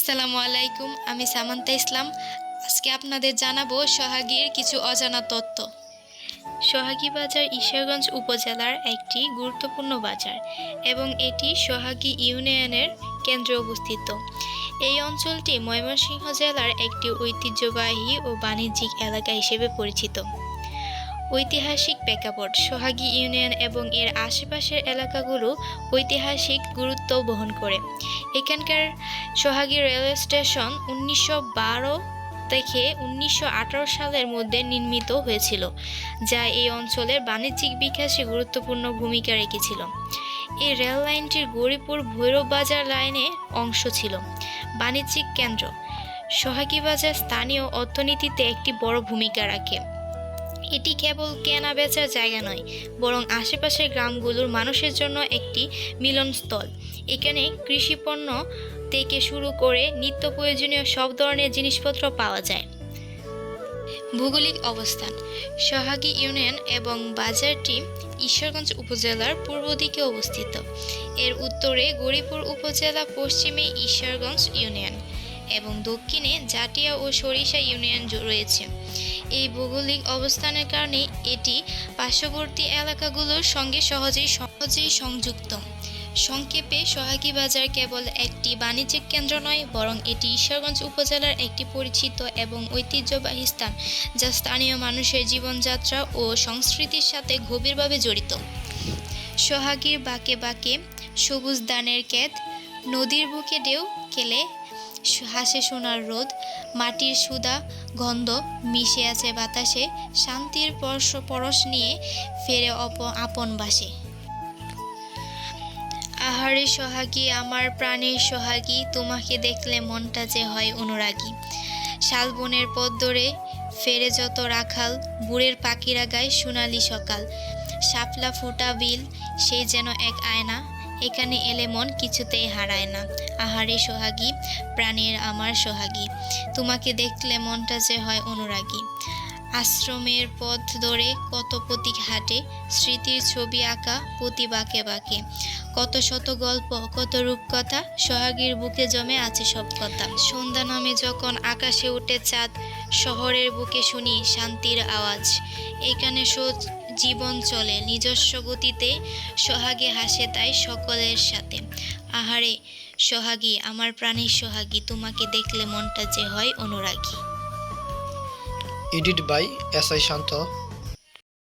আসসালামু আলাইকুম, আমি সামান্তা ইসলাম। আজকে আপনাদের জানাব সোহাগীর কিছু অজানা তথ্য। সোহাগী বাজার ঈশ্বরগঞ্জ উপজেলার একটি গুরুত্বপূর্ণ বাজার এবং এটি সোহাগী ইউনিয়নের কেন্দ্রে অবস্থিত। এই অঞ্চলটি ময়মনসিংহ জেলার একটি ঐতিহ্যবাহী ও বাণিজ্যিক এলাকা হিসেবে পরিচিত। ঐতিহাসিক প্রেক্ষাপট, সোহাগী ইউনিয়ন এবং এর আশেপাশের এলাকাগুলো ঐতিহাসিক গুরুত্ব বহন করে। এখানকার সোহাগী রেলওয়ে স্টেশন উনিশশো বারো থেকে উনিশশো আঠারো সালের মধ্যে নির্মিত হয়েছিল, যা এই অঞ্চলের বাণিজ্যিক বিকাশে গুরুত্বপূর্ণ ভূমিকা রেখেছিল। এই রেল লাইনটির গৌরীপুর ভৈরব বাজার লাইনের অংশ ছিল, বাণিজ্যিক কেন্দ্র। সোহাগী বাজার স্থানীয় অর্থনীতিতে একটি বড় ভূমিকা রাখে। এটি কেবল কেনা বেচার জায়গা নয়, বরং আশেপাশের গ্রামগুলোর মানুষের জন্য একটি মিলনস্থল। এখানে কৃষিপণ্য থেকে শুরু করে নিত্য প্রয়োজনীয় সব ধরনের জিনিসপত্র পাওয়া যায়। ভৌগোলিক অবস্থান, সোহাগী ইউনিয়ন এবং বাজারটি ঈশ্বরগঞ্জ উপজেলার পূর্ব দিকে অবস্থিত। এর উত্তরে গৌরীপুর উপজেলা, পশ্চিমে ঈশ্বরগঞ্জ ইউনিয়ন এবং দক্ষিণে জাটিয়া ও সরিষা ইউনিয়ন রয়েছে। এই ভৌগোলিক অবস্থানের কারণে এটি পার্শ্ববর্তী এলাকাগুলোর সঙ্গে সহজেই সহজেই সংযুক্ত। সংক্ষেপে সোহাগী বাজার কেবল একটি বাণিজ্যিক কেন্দ্র নয়, বরং এটি ঈশ্বরগঞ্জ উপজেলার একটি পরিচিত এবং ঐতিহ্যবাহী স্থান, যা স্থানীয় মানুষের জীবনযাত্রা ও সংস্কৃতির সাথে গভীরভাবে জড়িত। সোহাগীর বাঁকে বাঁকে সবুজ দানের ক্ষেত, নদীর বুকে ঢেউ খেলে হাসে সোনার রোদ, মাটির সুদা গন্ধ মিশে আছে বাতাসে, শান্তির পরশ পরশ নিয়ে ফেরে অপ আপন বাসে। আহারে সোহাগী, আমার প্রাণের সোহাগী, তোমাকে দেখলে মনটা যে হয় অনুরাগী। শালবনের পথ ধরে ফেরে যত রাখাল, বুড়ের পাখিরা গায় সোনালি সকাল। শাপলা ফুটা বিল, সে যেন এক আয়না এখানে এলে মন কিছুতেই হারায় না। আহারে সোহাগী, প্রাণের আমার সোহাগী, তোমাকে দেখলে মনটা যে হয় অনুরাগী। আশ্রমের পথ ধরে কত প্রতীক হাটে, স্মৃতির ছবি আঁকা প্রতি বাঁকে বাঁকে। কত শত গল্প, কত রূপকথা, সোহাগীর বুকে জমে আছে সব কথা। সন্ধ্যা নামে যখন আকাশে উঠে চাঁদ, শহরের বুকে শুনি শান্তির আওয়াজ। এখানে সোজ জীবন চলে। নিজস্ব গতিতে সোহাগে হাসে তাই সকলের সাথে। আহারে, সোহাগী, আমার প্রাণীর সোহাগী, তোমাকে দেখলে মনটা যে হয় অনুরাগী। Edit by S I Shanto.